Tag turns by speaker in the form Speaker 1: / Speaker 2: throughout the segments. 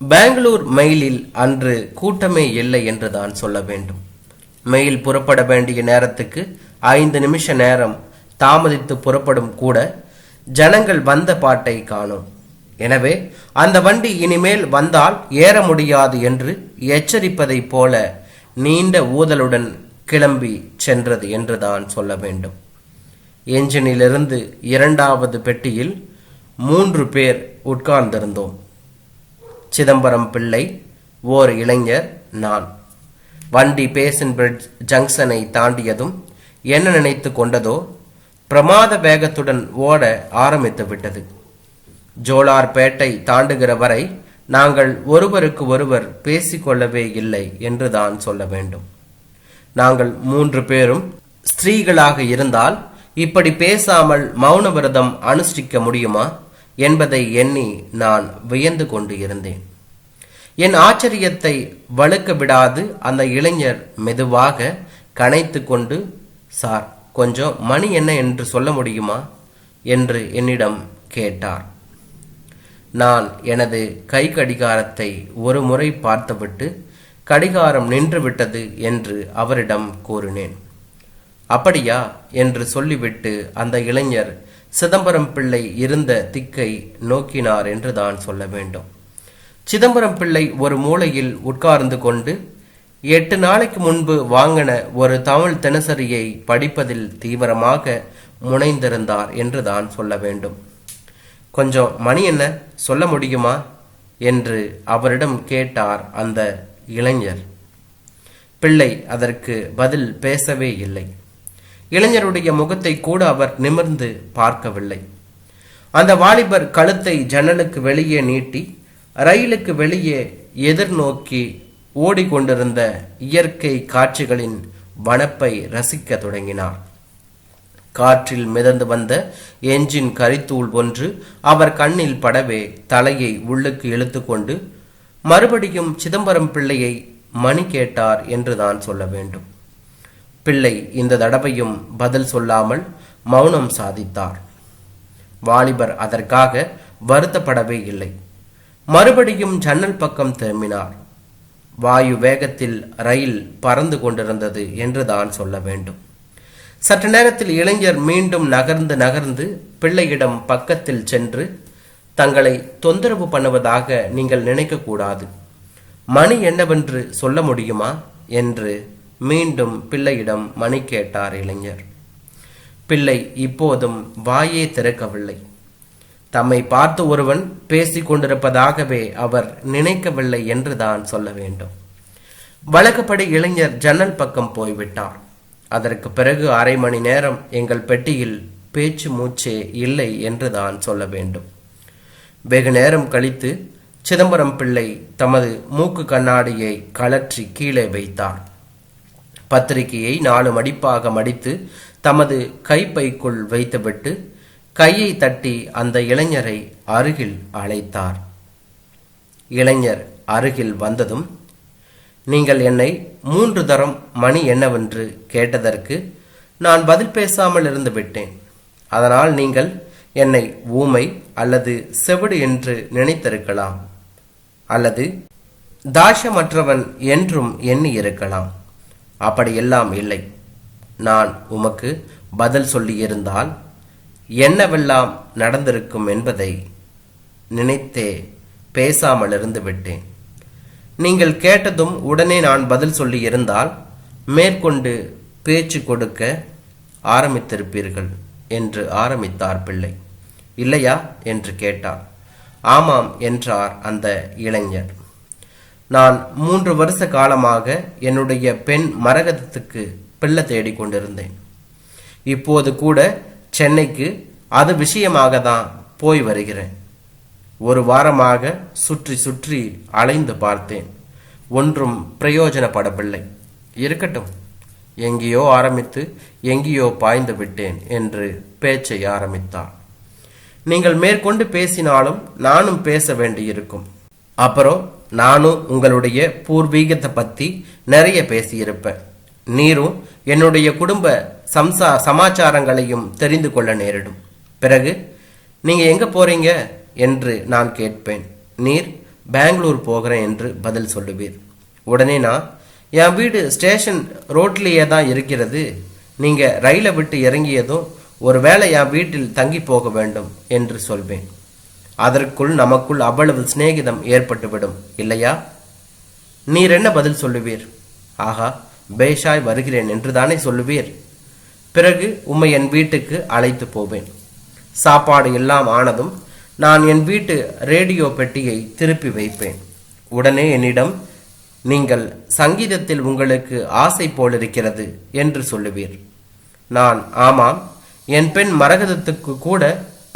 Speaker 1: பெங்களூர் மெயிலில் அன்று கூட்டமே இல்லை என்று தான் சொல்ல வேண்டும். மெயில் புறப்பட வேண்டிய நேரத்துக்கு ஐந்து நிமிஷ நேரம் தாமதித்து புறப்படும் கூட ஜனங்கள் வந்த பாட்டை காணோம். எனவே அந்த வண்டி இனிமேல் வந்தால் ஏற முடியாது என்று எச்சரிப்பதைப் போல நீண்ட ஊதலுடன் கிளம்பி சென்றது என்றுதான் சொல்ல வேண்டும். என்ஜினிலிருந்து இரண்டாவது பெட்டியில் மூன்று பேர் உட்கார்ந்திருந்தோம். சிதம்பரம் பிள்ளை ஓர் இளைஞர் நான். வண்டி பேசன் பிரிட்ஜ் ஜங்ஷனை தாண்டியதும் என்ன நினைத்து கொண்டதோ பிரமாத வேகத்துடன் ஓட ஆரம்பித்து விட்டது. ஜோலார்பேட்டை தாண்டுகிற வரை நாங்கள் ஒருவருக்கு ஒருவர் பேசிக்கொள்ளவே இல்லை என்றுதான் சொல்ல வேண்டும். நாங்கள் மூன்று பேரும் ஸ்திரீகளாக இருந்தால் இப்படி பேசாமல் மௌன விரதம் அனுஷ்டிக்க முடியுமா? என்பதை எண்ணி நான் வியந்து கொண்டு இருந்தேன். என் ஆச்சரியத்தை வழுக்க விடாது அந்த இளைஞர் மெதுவாக கனைத்து கொண்டு சார் கொஞ்சம் மணி என்ன என்று சொல்ல முடியுமா? என்று என்னிடம் கேட்டார். நான் எனது கை கடிகாரத்தை ஒரு முறை பார்த்துவிட்டு கடிகாரம் நின்றுவிட்டது என்று அவரிடம் கூறினேன். அப்படியா? என்று சொல்லிவிட்டு அந்த இளைஞர் சிதம்பரம் பிள்ளை இருந்த திக்கை நோக்கினார் என்று தான் சொல்ல வேண்டும். சிதம்பரம் பிள்ளை ஒரு மூலையில் உட்கார்ந்து கொண்டு எட்டு நாளைக்கு முன்பு வாங்கின ஒரு தமிழ் தினசரியை படிப்பதில் தீவிரமாக முனைந்திருந்தார் என்று தான் சொல்ல வேண்டும். கொஞ்சம் மணி என்ன? சொல்ல முடியுமா? என்று அவரிடம் கேட்டார் அந்த இளைஞர். பிள்ளை அதற்கு பதில் பேசவே இல்லை. இளைஞருடைய முகத்தை கூட அவர் நிமிர்ந்து பார்க்கவில்லை. அந்த வாலிபர் கழுத்தை ஜன்னலுக்கு வெளியே நீட்டி ரயிலுக்கு வெளியே எதிர்நோக்கி ஓடிக்கொண்டிருந்த இயற்கை காட்சிகளின் வனப்பை ரசிக்க தொடங்கினார். காற்றில் மிதந்து வந்த எஞ்சின் கரித்தூள் ஒன்று அவர் கண்ணில் படவே தலையை உள்ளுக்கு இழுத்துக்கொண்டு மறுபடியும் சிதம்பரம் பிள்ளையை மணி கேட்டார் என்றுதான் சொல்ல வேண்டும். பிள்ளை இந்த தடவையும் பதில் சொல்லாமல் மௌனம் சாதித்தார். வாலிபர் அதற்காக வருத்தப்படவே இல்லை. மறுபடியும் ஜன்னல் பக்கம் திரும்பினார். வாயு வேகத்தில் ரயில் பறந்து கொண்டிருந்தது என்றுதான் சொல்ல வேண்டும். சற்று நேரத்தில் இளைஞர் மீண்டும் நகர்ந்து நகர்ந்து பிள்ளையிடம் பக்கத்தில் சென்று தங்களை தொந்தரவு பண்ணுவதாக நீங்கள் நினைக்கக்கூடாது. மணி என்னவென்று சொல்ல முடியுமா? என்று மீண்டும் பிள்ளையிடம் மணி கேட்டார் இளைஞர். பிள்ளை இப்போதும் வாயே திறக்கவில்லை. தம்மை பார்த்து ஒருவன் பேசிக் கொண்டிருப்பதாகவே அவர் நினைக்கவில்லை என்றுதான் சொல்ல வேண்டும். வழக்கப்படி இளைஞர் ஜன்னல் பக்கம் போய்விட்டார். அதற்கு பிறகு அரை மணி நேரம் எங்கள் பெட்டியில் பேச்சு மூச்சே இல்லை என்றுதான் சொல்ல வேண்டும். வெகு நேரம் கழித்து சிதம்பரம் பிள்ளை தமது மூக்கு கண்ணாடியை கழற்றி கீழே வைத்தார். பத்திரிகையை நாலு மடிப்பாக மடித்து தமது கைப்பைக்குள் வைத்துவிட்டு கையை தட்டி அந்த இளைஞரை அருகில் அழைத்தார். இளைஞர் அருகில் வந்ததும் நீங்கள் என்னை மூன்று தரம் மணி என்னவென்று கேட்டதற்கு நான் பதில் பேசாமல் இருந்து விட்டேன். அதனால் நீங்கள் என்னை ஊமை அல்லது செவிடு என்று நினைத்திருக்கலாம் அல்லது தாஷமற்றவன் என்றும் எண்ணி இருக்கலாம் அப்படியெல்லாம் இல்லை. நான் உமக்கு பதில் சொல்லியிருந்தால் என்னவெல்லாம் நடந்திருக்கும் என்பதை நினைத்தே பேசாமல் இருந்து விட்டேன். நீங்கள் கேட்டதும் உடனே நான் பதில் சொல்லியிருந்தால் மேற்கொண்டு பேச்சு கொடுக்க ஆரம்பித்திருப்பீர்கள் என்று ஆரம்பித்தார் பிள்ளை. இல்லையா? என்று கேட்டார். ஆமாம் என்றார் அந்த இளைஞர். நான் மூன்று வருஷ காலமாக என்னுடைய பெண் மரகதத்துக்கு பிள்ளை தேடிக் கொண்டிருந்தேன். இப்போது கூட சென்னைக்கு அது விஷயமாக தான் போய் வருகிறேன். ஒரு வாரமாக சுற்றி சுற்றி அலைந்து பார்த்தேன். ஒன்றும் பிரயோஜனப்படவில்லை. இருக்கட்டும் எங்கேயோ ஆரம்பித்து எங்கேயோ பாய்ந்து விட்டேன் என்று பேச்சை ஆரம்பித்தார் நீங்கள் மேற்கொண்டு பேசினாலும் நானும் பேச வேண்டியிருக்கும். அப்புறம் நானும் உங்களுடைய பூர்வீகத்தை பற்றி நிறைய பேசியிருப்பேன். நீரும் என்னுடைய குடும்ப சம்சா சமாச்சாரங்களையும் தெரிந்து கொள்ள நேரிடும். பிறகு நீங்கள் எங்கே போகிறீங்க என்று நான் கேட்பேன். நீர் பெங்களூர் போகிறேன் என்று பதில் சொல்லுவீர். உடனே நான் என் வீடு ஸ்டேஷன் ரோட்லேயே தான் இருக்கிறது. நீங்கள் ரயிலை விட்டு இறங்கியதும் ஒருவேளை என் வீட்டில் தங்கி போக வேண்டும் என்று சொல்வேன். அதற்குள் நமக்குள் அவ்வளவு சிநேகிதம் ஏற்பட்டுவிடும் இல்லையா? நீர் என்ன பதில் சொல்லுவீர்? ஆகா பேஷாய் வருகிறேன் என்று தானே சொல்லுவீர்? பிறகு உம்மை என் வீட்டுக்கு அழைத்து போவேன். சாப்பாடு எல்லாம் ஆனதும் நான் என் வீட்டு ரேடியோ பெட்டியை திருப்பி வைப்பேன். உடனே என்னிடம் நீங்கள் சங்கீதத்தில் உங்களுக்கு ஆசை போலிருக்கிறது என்று சொல்லுவீர். நான் ஆமாம் என் பெண் மரகதத்துக்கு கூட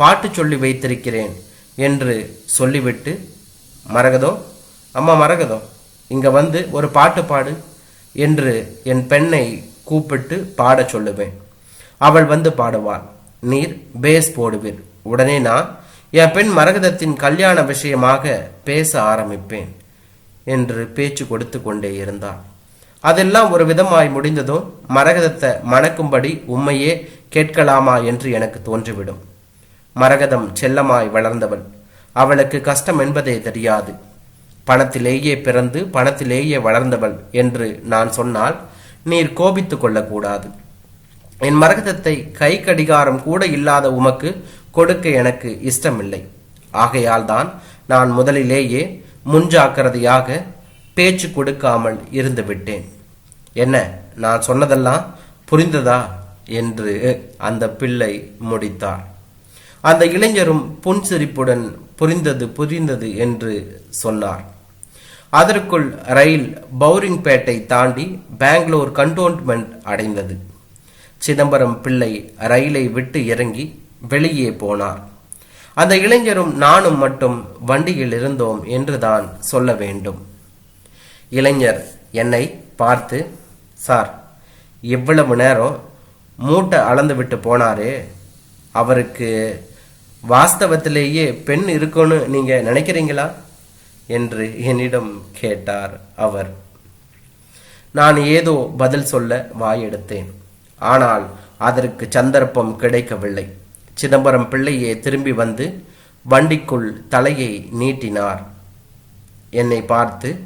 Speaker 1: பாட்டு சொல்லி வைத்திருக்கிறேன். என்று சொல்லிவிட்டு மரகதம் அம்மா மரகதம் இங்கே வந்து ஒரு பாட்டு பாடு என்று என் பெண்ணை கூப்பிட்டு பாடச் சொல்லுவேன். அவள் வந்து பாடுவாள் நீர் பேஸ் போடுவீர். உடனே நான் என் பெண் மரகதத்தின் கல்யாண விஷயமாக பேச ஆரம்பிப்பேன் என்று பேச்சு கொடுத்து கொண்டே இருந்தாள். அதெல்லாம் ஒரு விதமாய் முடிந்ததும் மரகதத்தை மணக்கும்படி உண்மையே கேட்கலாமா என்று எனக்கு தோன்றிவிடும். மரகதம் செல்லமாய் வளர்ந்தவள் அவளுக்கு கஷ்டம் என்பதே தெரியாது. பணத்திலேயே பிறந்து பணத்திலேயே வளர்ந்தவள் என்று நான் சொன்னால் நீர் கோபித்து கொள்ளக்கூடாது. என் மரகதத்தை கை கடிகாரம் கூட இல்லாத உமக்கு கொடுக்க எனக்கு இஷ்டமில்லை. ஆகையால் தான் நான் முதலிலேயே முன்ஜாக்கிரதையாக பேச்சு கொடுக்காமல் இருந்து விட்டேன் என்ன நான் சொன்னதெல்லாம் புரிந்ததா? என்று அந்த பிள்ளை முடித்தார் அந்த இளைஞரும் புன்சிரிப்புடன் புரிந்தது புரிந்தது என்று சொன்னார். அதற்குள் ரயில் பவுரிங்பேட்டை தாண்டி பெங்களூர் கண்டோன்மெண்ட் அடைந்தது. சிதம்பரம் பிள்ளை ரயிலை விட்டு இறங்கி வெளியே போனார். அந்த இளைஞரும் நானும் மட்டும் வண்டியில் இருந்தோம் என்றுதான் சொல்ல வேண்டும். இளைஞர் என்னை பார்த்து சார் இவ்வளவு நேரம் மூட்டை அளந்து விட்டு போனாரே அவருக்கு வாஸ்தவத்திலேயே பெண் இருக்கும்னு நீங்க நினைக்கிறீங்களா? என்று என்னிடம் கேட்டார் அவர். நான் ஏதோ பதில் சொல்ல வாயெடுத்தேன். ஆனால் அதற்கு சந்தர்ப்பம் கிடைக்கவில்லை. சிதம்பரம் பிள்ளையே திரும்பி வந்து வண்டிக்குள் தலையை நீட்டினார். என்னை பார்த்து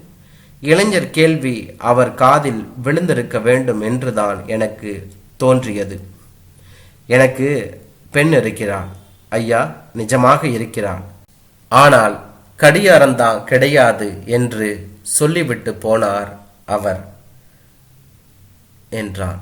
Speaker 1: இளைஞர் கேள்வி அவர் காதில் விழுந்திருக்க வேண்டும் என்றுதான் எனக்கு தோன்றியது. எனக்கு பெண் இருக்கிறான் ஐயா நிஜமாக இருக்கிறான். ஆனால் கடியாரம்தான் கிடையாது என்று சொல்லிவிட்டு போனார் அவர் என்றான்.